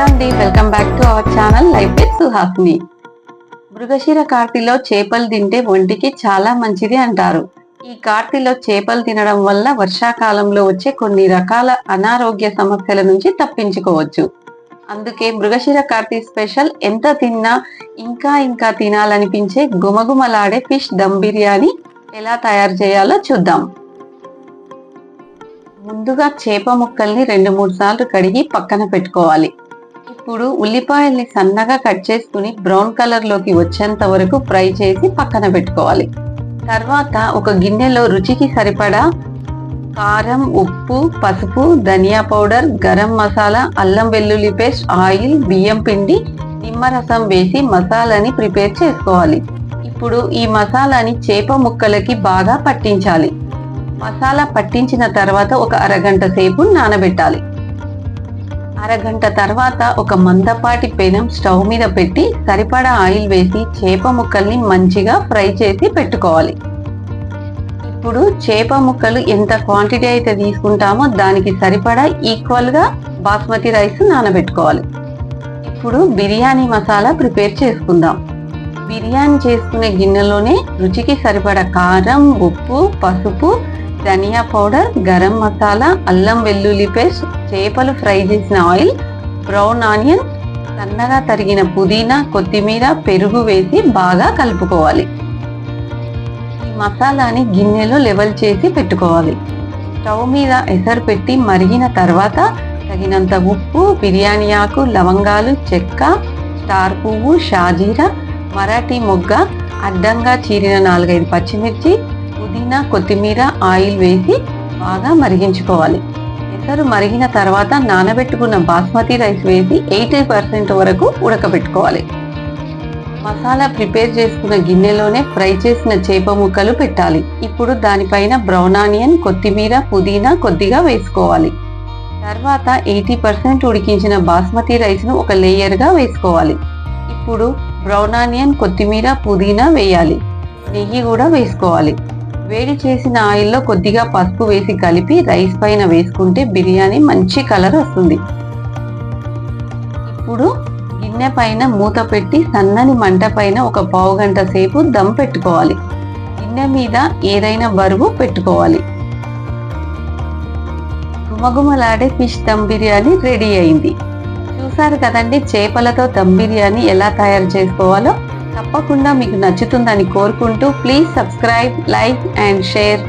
Hello అండి welcome back to our channel life with Suhasni Mrigashira కార్తీలో చేపలు తింటే ఒంటికి చాలా మంచిది అంటారు. ఈ కార్తీలో చేపలు తినడం వల్ల వర్షాకాలంలో వచ్చే కొన్ని రకాల అనారోగ్య సమస్యల నుంచి తప్పించుకోవచ్చు. అందుకే మృగశిర కార్తీ స్పెషల్ ఎంత తిన్నా ఇంకా ఇంకా తినాలనిపించే గుమగుమలాడే ఫిష్ దమ్ బిర్యానీ ఎలా తయారు చేయాలో చూద్దాం. ముందుగా చేప ముక్కల్ని రెండు మూడు సార్లు కడిగి పక్కన పెట్టుకోవాలి. ఇప్పుడు ఉల్లిపాయల్ని సన్నగా కట్ చేసుకుని బ్రౌన్ కలర్లోకి వచ్చేంత వరకు ఫ్రై చేసి పక్కన పెట్టుకోవాలి. తర్వాత ఒక గిన్నెలో రుచికి సరిపడా కారం ఉప్పు పసుపు ధనియా పౌడర్ గరం మసాలా అల్లం వెల్లుల్లి పేస్ట్ ఆయిల్ బియ్యం పిండి నిమ్మరసం వేసి మసాలాని ప్రిపేర్ చేసుకోవాలి. ఇప్పుడు ఈ మసాలాని చేప ముక్కలకి బాగా పట్టించాలి. మసాలా పట్టించిన తర్వాత ఒక అరగంట సేపు నానబెట్టాలి. అరగంట తర్వాత ఒక మందపాటి పెనం స్టవ్ మీద పెట్టి సరిపడా ఆయిల్ వేసి చేప ముక్కల్ని మంచిగా ఫ్రై చేసి పెట్టుకోవాలి. ఇప్పుడు చేప ముక్కలు ఎంత క్వాంటిటీ అయితే తీసుకుంటామో దానికి సరిపడా ఈక్వల్గా బాస్మతి రైస్ నానబెట్టుకోవాలి. ఇప్పుడు బిర్యానీ మసాలా ప్రిపేర్ చేసుకుందాం. బిర్యానీ చేసుకునే గిన్నెలోనే రుచికి సరిపడా కారం ఉప్పు పసుపు ధనియా పౌడర్ గరం మసాలా అల్లం వెల్లుల్లి పేస్ట్ చేపలు ఫ్రై చేసిన ఆయిల్ బ్రౌన్ ఆనియన్ సన్నగా తరిగిన పుదీనా కొత్తిమీర పెరుగు వేసి బాగా కలుపుకోవాలి. ఈ మసాలాని గిన్నెలో లెవెల్ చేసి పెట్టుకోవాలి. స్టవ్ మీద ఎసరు పెట్టి మరిగిన తర్వాత తగినంత ఉప్పు బిర్యానీ ఆకు లవంగాలు చెక్క స్టార్ పువ్వు షాజీరా మరాఠీ మొగ్గ అడ్డంగా చీరిన నాలుగైదు పచ్చిమిర్చి పుదీనా కొత్తిమీర ఆయిల్ వేసి బాగా మరిగించుకోవాలి. ఎసరు మరిగిన తర్వాత నానబెట్టుకున్న బాస్మతి రైస్ వేసి ఎయిటీ పర్సెంట్ వరకు ఉడకబెట్టుకోవాలి. మసాలా ప్రిపేర్ చేసుకున్న గిన్నెలోనే ఫ్రై చేసిన చేప ముక్కలు పెట్టాలి. ఇప్పుడు దానిపైన బ్రౌన్ ఆనియన్ కొత్తిమీర పుదీనా కొద్దిగా వేసుకోవాలి. తర్వాత ఎయిటీ పర్సెంట్ ఉడికించిన బాస్మతి రైస్ను ఒక లేయర్గా వేసుకోవాలి. ఇప్పుడు బ్రౌన్ ఆనియన్ కొత్తిమీర పుదీనా వేయాలి. నెయ్యి కూడా వేసుకోవాలి. వేడి చేసిన ఆయిల్లో కొద్దిగా పసుపు వేసి కలిపి రైస్ పైన వేసుకుంటే బిర్యానీ మంచి కలర్ వస్తుంది. ఇప్పుడు గిన్నె పైన మూత పెట్టి సన్నని మంట పైన ఒక పావు గంట సేపు దమ్ పెట్టుకోవాలి. గిన్నె మీద ఏదైనా బరువు పెట్టుకోవాలి. గుమగుమలాడే ఫిష్ దమ్ బిర్యానీ రెడీ అయింది. చూసారు కదండి చేపలతో దమ్ బిర్యానీ ఎలా తయారు చేసుకోవాలో? తప్పకుండా మీకు నచ్చుతుందని కోరుకుంటూ please subscribe like and share